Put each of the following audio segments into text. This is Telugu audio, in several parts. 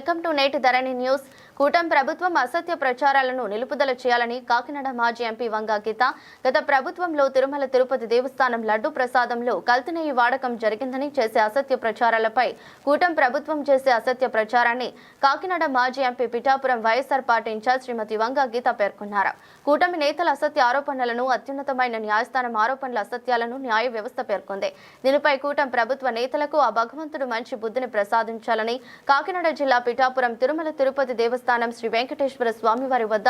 వెల్కమ్ టు నేటి ధరణి న్యూస్ కూటమి ప్రభుత్వం అసత్య ప్రచారాలను నిలుపుదల చేయాలని కాకినాడ మాజీ ఎంపీ వంగా గీత గత ప్రభుత్వంలో తిరుమల తిరుపతి దేవస్థానం లడ్డు ప్రసాదంలో కల్తనేయి వాడకం జరిగిందని చేసే అసత్య ప్రచారాలపై కూటమి ప్రభుత్వం చేసే అసత్య ప్రచారాన్ని కాకినాడ మాజీ MP Pithapuram YSR party incharge Shrimati Vanga Geetha పేర్కొన్నారు. కూటమి నేతల అసత్య ఆరోపణలను అత్యున్నతమైన న్యాయస్థానం ఆరోపణల అసత్యాలను న్యాయ వ్యవస్థ పేర్కొంది. దీనిపై కూటమి ప్రభుత్వ నేతలకు ఆ భగవంతుడు మంచి బుద్ధిని ప్రసాదించాలని కాకినాడ జిల్లా పిఠాపురం తిరుమల తిరుపతి దేవస్థానం శ్రీ వెంకటేశ్వర స్వామివారి వద్ద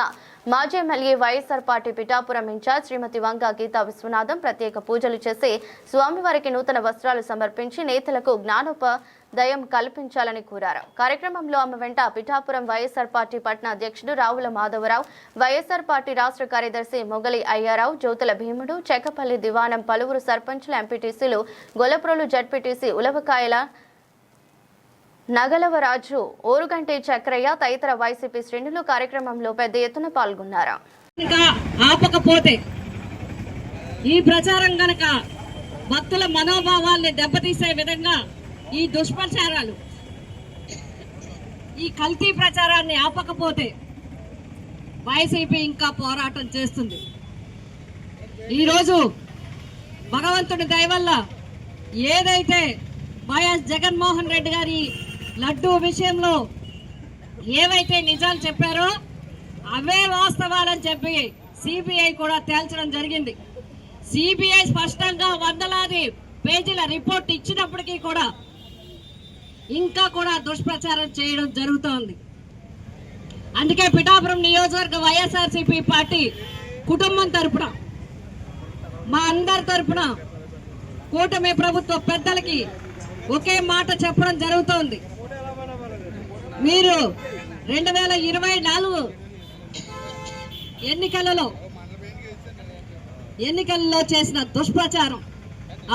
మాజీ MLA YSR party Pithapuram incharge Shrimati Vanga Geetha Vishwanatham ప్రత్యేక పూజలు చేసి స్వామివారికి నూతన వస్త్రాలు సమర్పించి నేతలకు జ్ఞానోపదయం కల్పించాలని కోరారు. కార్యక్రమంలో ఆమె వెంట పిఠాపురం వైఎస్ఆర్ పార్టీ పట్న అధ్యక్షుడు రావుల మాధవరావు వైఎస్ఆర్ పార్టీ రాష్ట్ర కార్యదర్శి మొగలి అయ్యారావు జ్యోతుల భీముడు చెక్కపల్లి దివానం పలువురు సర్పంచులు ఎంపీటీసీలు గొలప్రోలు జడ్పీటీసీ ఉలవకాయల నగలవరాజు ఓరుగంటి చక్రయ్య తదితర వైసీపీ శ్రేణులు కార్యక్రమంలో పెద్ద ఎత్తున పాల్గొన్నారు. ఆపకపోతే ఈ ప్రచారం గనక భక్తుల మనోభావాల్ని దెబ్బతీసే విధంగా ఈ దుష్ప్రచారాలు ఈ కల్తీ ప్రచారాన్ని ఆపకపోతే వైసీపీ ఇంకా పోరాటం చేస్తుంది. ఈరోజు భగవంతుడి దయవల్ల ఏదైతే వైఎస్ జగన్మోహన్ రెడ్డి గారి లడ్డూ విషయంలో ఏవైతే నిజాలు చెప్పారో అవే వాస్తవాలని చెప్పి సిబిఐ కూడా తేల్చడం జరిగింది. సిబిఐ స్పష్టంగా వందలాది పేజీల రిపోర్ట్ ఇచ్చినప్పటికీ కూడా ఇంకా కూడా దుష్ప్రచారం చేయడం జరుగుతోంది. అందుకే పిఠాపురం నియోజకవర్గ వైఎస్ఆర్సీపీ పార్టీ కుటుంబం తరపున మా అందరి తరపున కూటమి ప్రభుత్వ పెద్దలకి ఒకే మాట చెప్పడం జరుగుతోంది. మీరు రెండు వేల ఇరవై నాలుగు ఎన్నికలలో ఎన్నికల్లో చేసిన దుష్ప్రచారం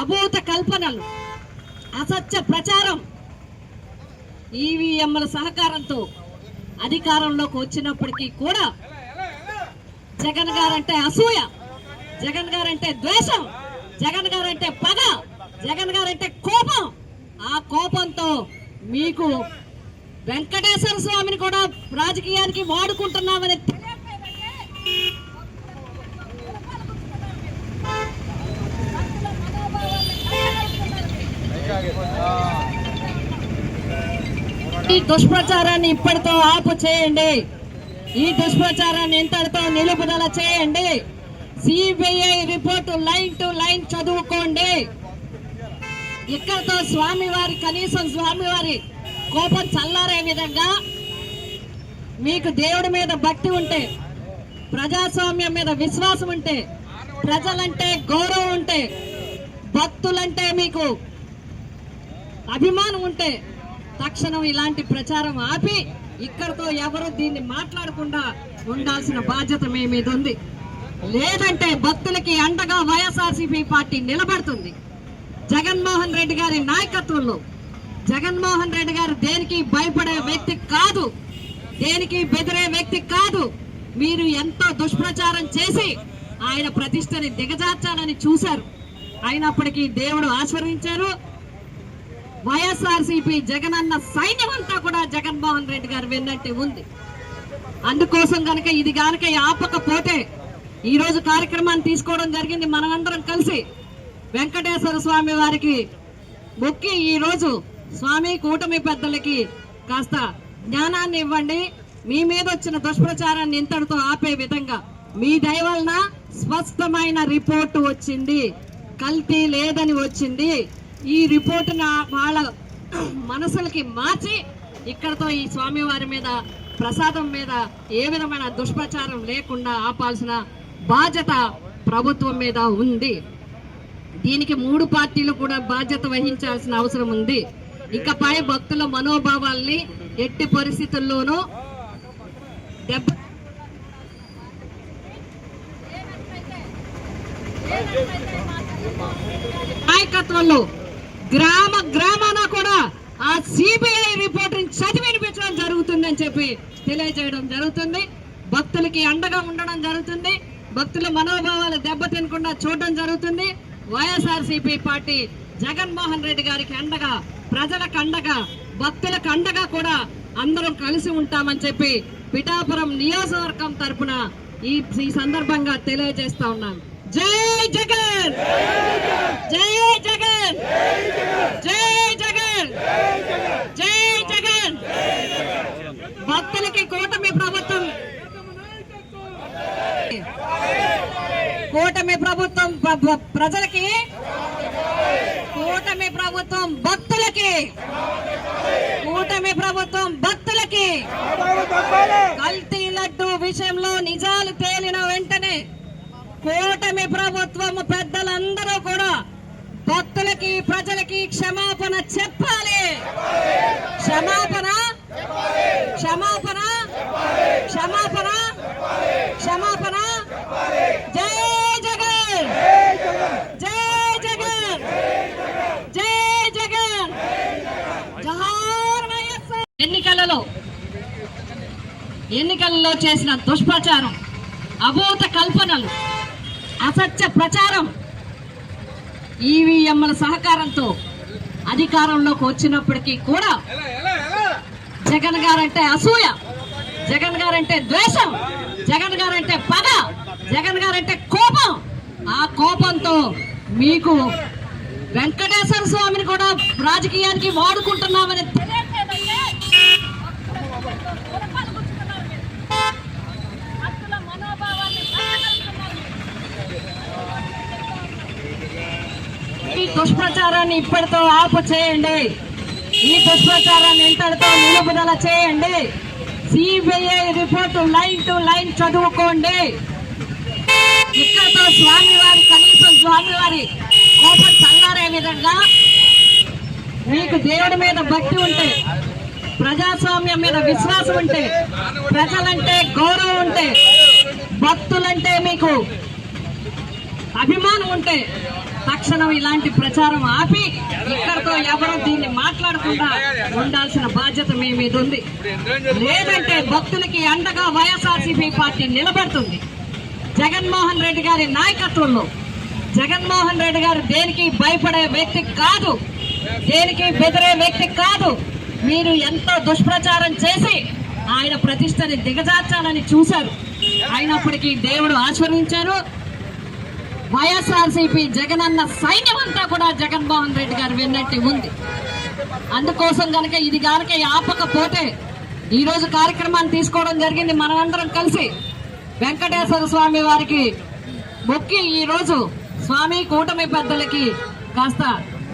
అభూత కల్పనలు అసత్య ప్రచారం ఈవీఎంల సహకారంతో అధికారంలోకి వచ్చినప్పటికీ కూడా జగన్ గారంటే అసూయ జగన్ గారంటే ద్వేషం జగన్ గారంటే పగ జగన్ గారంటే కోపం. ఆ కోపంతో మీకు వెంకటేశ్వర స్వామిని కూడా రాజకీయానికి వాడుకుంటున్నామని ఈ దుష్ప్రచారాన్ని ఇప్పటితో ఆపు చేయండి. ఈ దుష్ప్రచారాన్ని ఇంతటితో నిలుపుదల చేయండి. CBI report line to line చదువుకోండి. ఇక్కడతో స్వామివారి కనీసం స్వామివారి కోపం చల్లారే విధంగా మీకు దేవుడి మీద భక్తి ఉంటే ప్రజాస్వామ్యం మీద విశ్వాసం ఉంటే ప్రజలంటే గౌరవం ఉంటే భక్తులంటే మీకు అభిమానం ఉంటే తక్షణం ఇలాంటి ప్రచారం ఆపి ఇక్కడతో ఎవరు దీన్ని మాట్లాడకుండా ఉండాల్సిన బాధ్యత మీ మీద ఉంది. లేదంటే భక్తులకి అండగా వైఎస్ఆర్సీపీ పార్టీ నిలబడుతుంది. జగన్మోహన్ రెడ్డి గారి నాయకత్వంలో జగన్మోహన్ రెడ్డి గారు దేనికి భయపడే వ్యక్తి కాదు. దేనికి బెదిరే వ్యక్తి కాదు. మీరు ఎంతో దుష్ప్రచారం చేసి ఆయన ప్రతిష్టని దిగజార్చాలని చూశారు. అయినప్పటికీ దేవుడు ఆశీర్వించారు వైఎస్ఆర్సీపీ జగన్ అన్న సైన్యం అంతా కూడా జగన్మోహన్ రెడ్డి గారు వెన్నట్టే ఉంది. అందుకోసం కనుక ఇది కనుక ఆపకపోతే ఈ రోజు కార్యక్రమాన్ని తీసుకోవడం జరిగింది మనమందరం కలిసి. వెంకటేశ్వర స్వామి వారికి మొక్కి ఈరోజు స్వామి కూటమి పెద్దలకి కాస్త జ్ఞానాన్ని ఇవ్వండి. మీ మీద వచ్చిన దుష్ప్రచారాన్ని ఇంతటితో ఆపే విధంగా మీ దయ వలన స్పష్టమైన రిపోర్టు వచ్చింది. కల్తీ లేదని వచ్చింది. ఈ రిపోర్ట్ వాళ్ళ మనసులకి మార్చి ఇక్కడతో ఈ స్వామివారి మీద ప్రసాదం మీద ఏ విధమైన దుష్ప్రచారం లేకుండా ఆపాల్సిన బాధ్యత ప్రభుత్వం మీద ఉంది. దీనికి మూడు పార్టీలు కూడా బాధ్యత వహించాల్సిన అవసరం ఉంది. ఇకపై భక్తుల మనోభావాల్ని ఎట్టి పరిస్థితుల్లోనూ దెబ్బ నాయకత్వంలో గ్రామ గ్రామాన కూడా ఆ సిబిఐ రిపోర్ట్ చదివి వినిపించడం జరుగుతుందని చెప్పి తెలియజేయడం జరుగుతుంది. భక్తులకి అండగా ఉండడం జరుగుతుంది. భక్తుల మనోభావాలు దెబ్బతినకుండా చూడడం జరుగుతుంది. వైఎస్ఆర్సీపీ పార్టీ జగన్మోహన్ రెడ్డి గారికి అండగా ప్రజలకు అండగా భక్తులకు అండగా కూడా అందరం కలిసి ఉంటామని చెప్పి పిఠాపురం నియోజకవర్గం తరపున ఈ ఈ సందర్భంగా తెలియజేస్తా ఉన్నాను. జై జగన్! జై జగన్! జై జగన్! జై జగన్! భక్తులకి కూటమి ప్రభుత్వం కూటమి ప్రభుత్వం ప్రజలకి ప్రభుత్వం భక్తులకి. కూటమి ప్రభుత్వం భక్తులకి. కల్తీ లడ్డు విషయంలో నిజాలు తేలిన వెంటనే కూటమి ప్రభుత్వం పెద్దలందరూ కూడా భక్తులకి ప్రజలకి క్షమాపణ చెప్పాలి. క్షమాపణ క్షమాపణ? క్షమాపణ క్షమాపణ జై జగన్ జై జగన్ జై జగన్ జోహార్ వైఎస్ఆర్ ఎన్నికలలో ఎన్నికల్లో చేసిన దుష్ప్రచారం అభూత కల్పనలు అసత్య ప్రచారం ఈవీఎంల సహకారంతో అధికారంలోకి వచ్చినప్పటికీ కూడా జగన్ గారంటే అసూయ జగన్ గారంటే ద్వేషం జగన్ గారంటే పగ జగన్ గారంటే కోపం. ఆ కోపంతో మీకు వెంకటేశ్వర స్వామిని కూడా రాజకీయానికి వాడుకుంటున్నామని తెలియదు భక్తుల మనోభావాన్ని దెబ్బతీస్తున్నారు. ఈ దుష్ప్రచారాన్ని ఇప్పటితో ఆపు చేయండి. ఈ దుష్ప్రచారాన్ని ఇంతటితో నిలుపుదల చేయండి. CBI report line to line చదువుకోండి. ఇక్కడతో స్వామివారి కనీసం స్వామివారి కోపం చల్లారే విధంగా మీకు దేవుడి మీద భక్తి ఉంటే ప్రజాస్వామ్యం మీద విశ్వాసం ఉంటే ప్రజలంటే గౌరవం ఉంటే భక్తులంటే మీకు అభిమానం ఉంటే తక్షణం ఇలాంటి ప్రచారం ఆపి ఇక్కడతో ఎవరో దీన్ని మాట్లాడకుండా ఉండాల్సిన బాధ్యత మీ మీద ఉంది. లేదంటే భక్తులకి అండగా వైఎస్ఆర్సీపీ పార్టీ నిలబడుతుంది. జగన్మోహన్ రెడ్డి గారి నాయకత్వంలో. జగన్మోహన్ రెడ్డి గారు దేనికి భయపడే వ్యక్తి కాదు. దేనికి బెదిరే వ్యక్తి కాదు. మీరు ఎంతో దుష్ప్రచారం చేసి ఆయన ప్రతిష్టని దిగజార్చాలని చూశారు. అయినప్పటికీ దేవుడు ఆశీర్వించారు వైఎస్ఆర్సీపీ జగనన్న సైన్యం అంతా కూడా జగన్మోహన్ రెడ్డి గారు విన్నట్టు ఉంది. అందుకోసం కనుక ఇది కనుక ఆపకపోతే ఈరోజు కార్యక్రమాన్ని తీసుకోవడం జరిగింది మనమందరం కలిసి. వెంకటేశ్వర స్వామి వారికి మొక్కి ఈరోజు స్వామి కూటమి పెద్దలకి కాస్త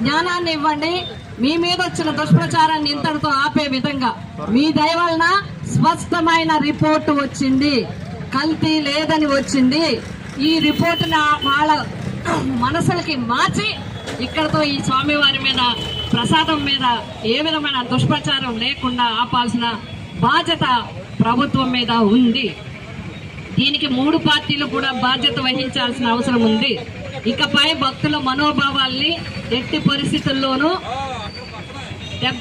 జ్ఞానాన్ని ఇవ్వండి. మీ మీద వచ్చిన దుష్ప్రచారాన్ని ఇంతటితో ఆపే విధంగా మీ దయవలన స్పష్టమైన రిపోర్టు వచ్చింది. కల్తీ లేదని వచ్చింది. ఈ రిపోర్టును వాళ్ళ మనసులకి మార్చి ఇక్కడతో ఈ స్వామివారి మీద ప్రసాదం మీద ఏ విధమైన దుష్ప్రచారం లేకుండా ఆపాల్సిన బాధ్యత ప్రభుత్వం మీద ఉంది. దీనికి మూడు పార్టీలు కూడా బాధ్యత వహించాల్సిన అవసరం ఉంది. ఇకపై భక్తుల మనోభావాల్ని ఎట్టి పరిస్థితుల్లోనూ దెబ్బ